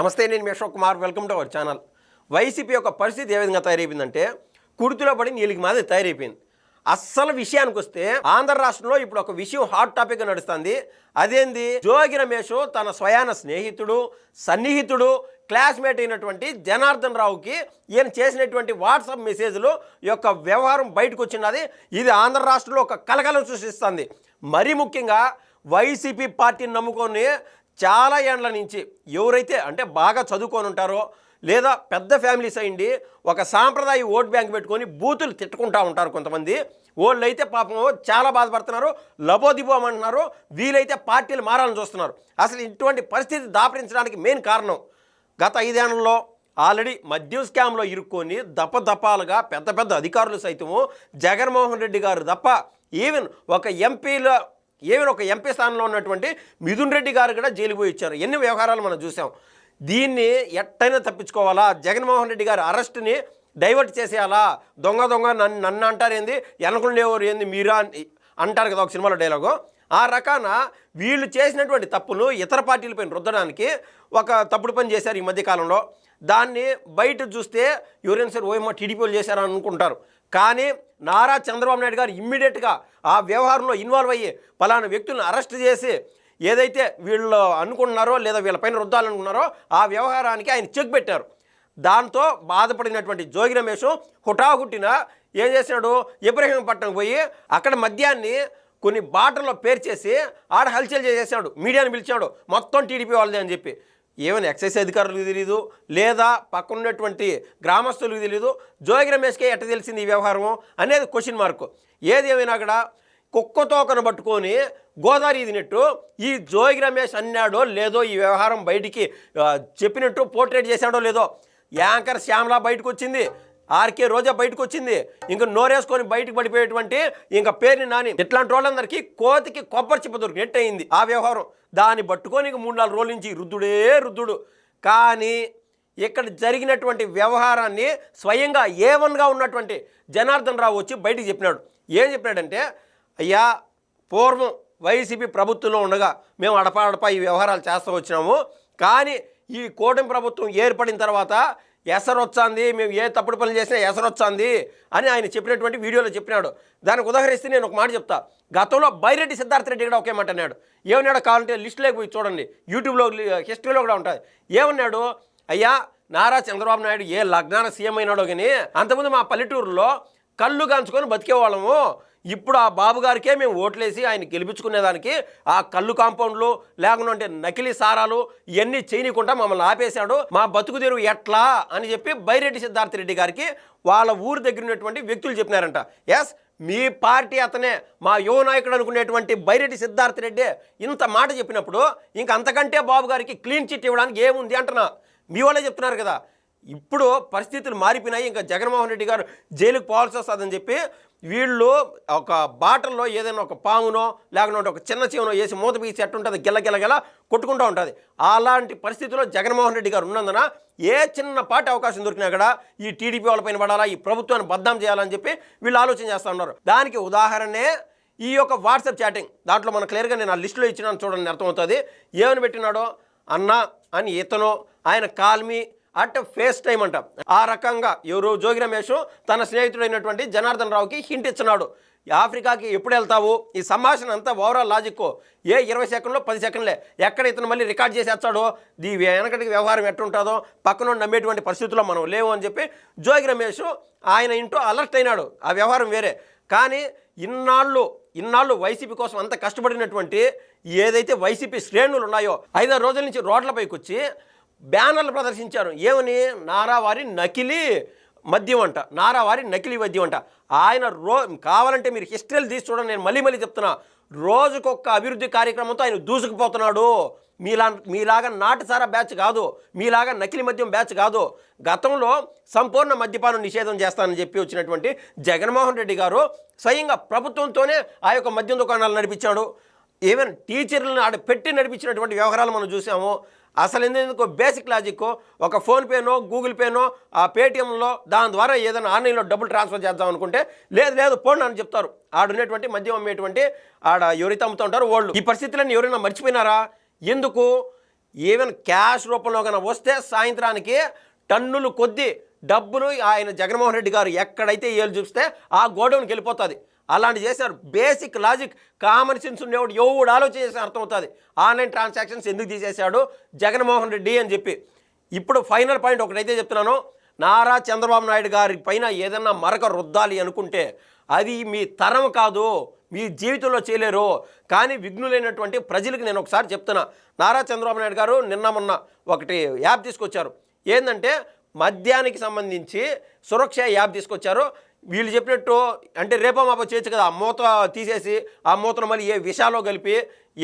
నమస్తే నేను Mesho Kumar. Welcome to our channel YCP యొక్క పరిస్థితి ఏ విధంగా తయారైపోయిందంటే కుర్తులో పడి నీళ్ళకి మాదిరి తయారైపోయింది. అస్సలు విషయానికి వస్తే ఆంధ్ర రాష్ట్రంలో ఇప్పుడు ఒక విషయం హాట్ టాపిక్ నడుస్తుంది. అదేంది? జోగి రమేష్ తన స్వయాన స్నేహితుడు సన్నిహితుడు క్లాస్మేట్ అయినటువంటి జనార్దన్ రావుకి ఈయన చేసినటువంటి వాట్సాప్ మెసేజ్లు యొక్క వ్యవహారం బయటకు వచ్చినది ఇది ఆంధ్ర రాష్ట్రంలో ఒక కలకలం సృష్టిస్తుంది. మరీ ముఖ్యంగా వైసీపీ పార్టీని నమ్ముకొని చాలా ఏండ్ల నుంచి ఎవరైతే అంటే బాగా చదువుకొని ఉంటారో లేదా పెద్ద ఫ్యామిలీస్ అయింది ఒక సాంప్రదాయ ఓట్ బ్యాంక్ పెట్టుకొని బూతులు తిట్టుకుంటా ఉంటారు కొంతమంది. వాళ్ళు అయితే పాపం చాలా బాధపడుతున్నారు. లబోదిబోమంటున్నారు వీలైతే పార్టీలు మారాలని చూస్తున్నారు. అసలు ఇటువంటి పరిస్థితి దాపరించడానికి మెయిన్ కారణం గత ఐదేళ్ళలో ఆల్రెడీ మద్యం స్కామ్లో ఇరుక్కొని దపదపాలుగా పెద్ద పెద్ద అధికారులు సైతము జగన్మోహన్ రెడ్డి గారు తప్ప ఈవెన్ ఒక ఎంపీలో ఈవెన్ ఒక ఎంపీ స్థానంలో ఉన్నటువంటి మిథున్ రెడ్డి గారు కూడా జైలుకు పోయి ఇచ్చారు ఎన్ని వ్యవహారాలు మనం చూసాం. దీన్ని ఎట్టైనా తప్పించుకోవాలా? జగన్మోహన్ రెడ్డి గారి అరెస్ట్ని డైవర్ట్ చేసేయాలా? దొంగ దొంగ నన్ను నన్ను అంటారేంది వెనకుండేవారు ఏంది? మీరా అంటారు కదా ఒక సినిమాలో డైలాగు. ఆ రకాన వీళ్ళు చేసినటువంటి తప్పులు ఇతర పార్టీలపైన రుద్దడానికి ఒక తప్పుడు పని చేశారు ఈ మధ్యకాలంలో. దాన్ని బయట చూస్తే ఎవరైనా సరే ఓయమ్మ టీడీపీ వాళ్ళు చేశారని అనుకుంటారు కానీ నారా చంద్రబాబు నాయుడు గారు ఇమ్మీడియట్గా ఆ వ్యవహారంలో ఇన్వాల్వ్ అయ్యి పలానా వ్యక్తులను అరెస్ట్ చేసి ఏదైతే వీళ్ళు అనుకుంటున్నారో లేదా వీళ్ళపైన రుద్దాలనుకున్నారో ఆ వ్యవహారానికి ఆయన చెక్ పెట్టారు. దాంతో బాధపడినటువంటి జోగి రమేష్ హుటాహుటిన ఏం చేసినాడు ఇబ్రహీంపట్నం పోయి అక్కడ మద్యాన్ని కొన్ని బాటల్లో పేర్చేసి ఆడ హల్చల్ చేసేసాడు. మీడియాని పిలిచాడు. మొత్తం టీడీపీ వాళ్ళదే అని చెప్పి. ఏమైనా ఎక్సైజ్ అధికారులకు తెలియదు లేదా పక్కన ఉన్నటువంటి గ్రామస్తులకు తెలియదు జోగి రమేష్కే ఎట్ట తెలిసింది ఈ వ్యవహారం అనేది క్వశ్చన్ మార్క్ ఏది ఏమైనా అక్కడ కుక్కతోకను పట్టుకొని గోదావరి ఇదినట్టు ఈ జోగి రమేష్ అన్నాడో లేదో ఈ వ్యవహారం బయటికి చెప్పినట్టు పోర్ట్రేట్ చేశాడో లేదో యాంకర్ శ్యామలా బయటకు వచ్చింది ఆర్కే రోజా బయటకు వచ్చింది ఇంకా నోరేసుకొని బయటకు పడిపోయేటువంటి ఇంకా పేరుని నాని. ఇట్లాంటి వాళ్ళందరికీ కోతికి కొబ్బరి చిప్ప దొరికి నెట్ అయింది ఆ వ్యవహారం. దాన్ని పట్టుకొని ఇంక మూడు నాలుగు రోజుల నుంచి రుద్దుడే రుద్దుడు. కానీ ఇక్కడ జరిగినటువంటి వ్యవహారాన్ని స్వయంగా ఏ వన్గా ఉన్నటువంటి జనార్దన్ రావు వచ్చి బయటికి చెప్పినాడు. ఏం చెప్పినాడంటే అయ్యా పూర్వం వైసీపీ ప్రభుత్వంలో ఉండగా మేము అడపా అడపా ఈ వ్యవహారాలు చేస్తూ వచ్చినాము. కానీ ఈ కూటమి ప్రభుత్వం ఏర్పడిన తర్వాత ఎసరొచ్చాంది మేము ఏ తప్పుడు పనులు చేసినా ఎసరొచ్చాంది అని ఆయన చెప్పినటువంటి వీడియోలో చెప్పినాడు. దానికి ఉదాహరిస్తే నేను ఒక మాట చెప్తా. గతంలో బైరెడ్డి సిద్ధార్థ రెడ్డి కూడా ఒకే మాట అన్నాడు. ఏమన్నాడు కావాలంటే లిస్టులోకి పోయి చూడండి. యూట్యూబ్లో హిస్టరీలో కూడా ఉంటుంది. ఏమన్నాడు? అయ్యా నారా చంద్రబాబు నాయుడు ఏ లగ్నాన సీఎం అయినాడో కానీ అంతకుముందు మా పల్లెటూరులో కళ్ళు కాంచుకొని బతికేవాళ్ళము. ఇప్పుడు ఆ బాబు గారికే మేము ఓట్లేసి ఆయన గెలిపించుకునేదానికి ఆ కళ్ళు కాంపౌండ్లు లేకుండా నకిలీ సారాలు ఇవన్నీ చేయనీయకుండా మమ్మల్ని ఆపేశాడు. మా బతుకు తెరువు ఎట్లా అని చెప్పి బైరెడ్డి సిద్ధార్థ రెడ్డి గారికి వాళ్ళ ఊరు దగ్గర ఉన్నటువంటి వ్యక్తులు చెప్పినారంట. ఎస్ మీ పార్టీ అతనే. మా యువ నాయకుడు అనుకునేటువంటి బైరెడ్డి సిద్ధార్థ రెడ్డి ఇంత మాట చెప్పినప్పుడు ఇంక అంతకంటే బాబు గారికి క్లీన్ చిట్ ఇవ్వడానికి ఏముంది అంటున్నా. మీ వాళ్ళే చెప్తున్నారు కదా. ఇప్పుడు పరిస్థితులు మారిపోయినాయి. ఇంకా జగన్మోహన్ రెడ్డి గారు జైలుకు పోవాల్సి వస్తుందని చెప్పి వీళ్ళు ఒక బాటల్లో ఏదైనా ఒక పామునో లేకుంటే ఒక చిన్న చీమనో వేసి మూత పీసి ఎట్టు ఉంటుంది. గిల్ల గిల్ల కొట్టుకుంటూ ఉంటుంది. అలాంటి పరిస్థితిలో జగన్మోహన్ రెడ్డి గారు ఉన్నందున ఏ చిన్నపాటి అవకాశం దొరికినా కూడా ఈ టీడీపీ వాళ్ళపైన పడాలా ఈ ప్రభుత్వాన్ని బద్నాం చేయాలని చెప్పి వీళ్ళు ఆలోచన చేస్తూ ఉన్నారు. దానికి ఉదాహరణే ఈ యొక్క వాట్సాప్ చాటింగ్. దాంట్లో మన క్లియర్గా నేను ఆ లిస్టులో ఇచ్చినాను చూడండి అర్థమవుతుంది. ఏమని పెట్టినాడో? అన్న అని ఇతను ఆయన కాల్మి అట్ ఫేస్ టైం అంట. ఆ రకంగా ఎవరు జోగి రమేష్ తన స్నేహితుడైనటువంటి జనార్దన్ రావుకి హింట్ ఇచ్చినాడు. ఆఫ్రికాకి ఎప్పుడు వెళ్తావు? ఈ సంభాషణ అంతా ఓవరాల్ లాజిక్ ఏ ఇరవై సెకండ్లో పది సెకండ్లే. ఎక్కడ ఇతను మళ్ళీ రికార్డ్ చేసి వచ్చాడో దీ వెనకటికి వ్యవహారం ఎట్టుంటుందో? పక్కన నమ్మేటువంటి పరిస్థితుల్లో మనం లేవు అని చెప్పి జోగి రమేష్ ఆయన ఇంటూ అలర్ట్ అయినాడు. ఆ వ్యవహారం వేరే. కానీ ఇన్నాళ్ళు ఇన్నాళ్ళు వైసీపీ కోసం అంత కష్టపడినటువంటి ఏదైతే వైసీపీ శ్రేణులు ఉన్నాయో ఐదారు రోజుల నుంచి రోడ్లపైకి వచ్చి బ్యానర్లు ప్రదర్శించారు. ఏమని? నారావారి నకిలీ మద్యం అంట నారావారి నకిలీ మద్యం అంట ఆయన రో కావాలంటే మీరు హిస్టరీలు తీసి చూడండి. నేను మళ్ళీ మళ్ళీ చెప్తున్నా. రోజుకొక్క అభివృద్ధి కార్యక్రమంతో ఆయన దూసుకుపోతున్నాడు. మీలా మీలాగా నాటుసారా బ్యాచ్ కాదు. మీలాగా నకిలీ మద్యం బ్యాచ్ కాదు. గతంలో సంపూర్ణ మద్యపానం నిషేధం చేస్తానని చెప్పి వచ్చినటువంటి జగన్మోహన్ రెడ్డి గారు స్వయంగా ప్రభుత్వంతోనే ఆ యొక్క మద్యం దుకాణాలు నడిపించాడు. ఈవెన్ టీచర్లను ఆడ పెట్టి నడిపించినటువంటి వ్యవహారాలు మనం చూసాము. అసలు ఎందుకు బేసిక్ లాజిక్ ఒక ఫోన్పేనో గూగుల్ పేనో ఆ పేటిఎంలో దాని ద్వారా ఏదైనా ఆన్లైన్లో డబ్బులు ట్రాన్స్ఫర్ చేద్దాం అనుకుంటే లేదు లేదు పోండి అని చెప్తారు. ఆడున్నటువంటి మద్యం అమ్మేటువంటి ఆడ ఎవరైతే అమ్ముతూ ఉంటారు వాళ్ళు. ఈ పరిస్థితులన్నీ ఎవరైనా మర్చిపోయినారా? ఎందుకు? ఈవెన్ క్యాష్ రూపంలో కన్నా వస్తే సాయంత్రానికి టన్నులు కొద్ది డబ్బులు ఆయన జగన్మోహన్ రెడ్డి గారు ఎక్కడైతే ఏళ్ళు చూపిస్తే ఆ గోడౌన్కి వెళ్ళిపోతుంది. అలాంటి చేశారు. బేసిక్ లాజిక్ కామన్ సెన్స్ ఉండేవాడు ఎవడు ఆలోచన చేసిన అర్థమవుతుంది. ఆన్లైన్ ట్రాన్సాక్షన్స్ ఎందుకు తీసేశాడు? జగన్మోహన్ రెడ్డి అని చెప్పి. ఇప్పుడు ఫైనల్ పాయింట్ ఒకటైతే చెప్తున్నాను. నారా చంద్రబాబు నాయుడు గారి పైన ఏదన్నా మరక రుద్దాలి అనుకుంటే అది మీ తరం కాదు మీ జీవితంలో చేయలేరు. కానీ విఘ్నులైనటువంటి ప్రజలకు నేను ఒకసారి చెప్తున్నా. నారా చంద్రబాబు నాయుడు గారు నిన్న మొన్న ఒకటి యాప్ తీసుకొచ్చారు. ఏంటంటే మద్యానికి సంబంధించి సురక్ష యాప్ తీసుకొచ్చారు. వీళ్ళు చెప్పినట్టు అంటే రేపో మాపో చేయొచ్చు కదా. ఆ మూత తీసేసి ఆ మూతను మళ్ళీ ఏ విషయాలో కలిపి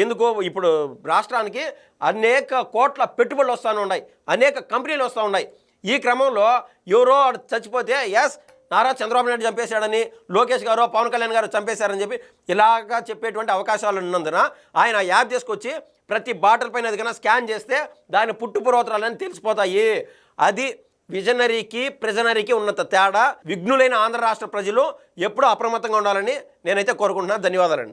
ఎందుకో ఇప్పుడు రాష్ట్రానికి అనేక కోట్ల పెట్టుబడులు వస్తూ ఉన్నాయి. అనేక కంపెనీలు వస్తూ ఉన్నాయి. ఈ క్రమంలో ఎవరో చచ్చిపోతే ఎస్ నారా చంద్రబాబు నాయుడు చంపేశాడని లోకేష్ గారు పవన్ కళ్యాణ్ గారు చంపేశారని చెప్పి ఇలాగా చెప్పేటువంటి అవకాశాలు ఉన్నందున ఆయన యాప్ తీసుకొచ్చి ప్రతి బాటిల్ పైన ఏదైనా స్కాన్ చేస్తే దాని పుట్టు పుట్టుపురోత్తరాలని తెలిసిపోతాయి. అది విజనరీకి ప్రిజనరీకి ఉన్నంత తేడా విఘ్నులైన ఆంధ్ర రాష్ట్ర ప్రజలు ఎప్పుడూ అప్రమత్తంగా ఉండాలని నేనైతే కోరుకుంటున్నాను. ధన్యవాదాలండి.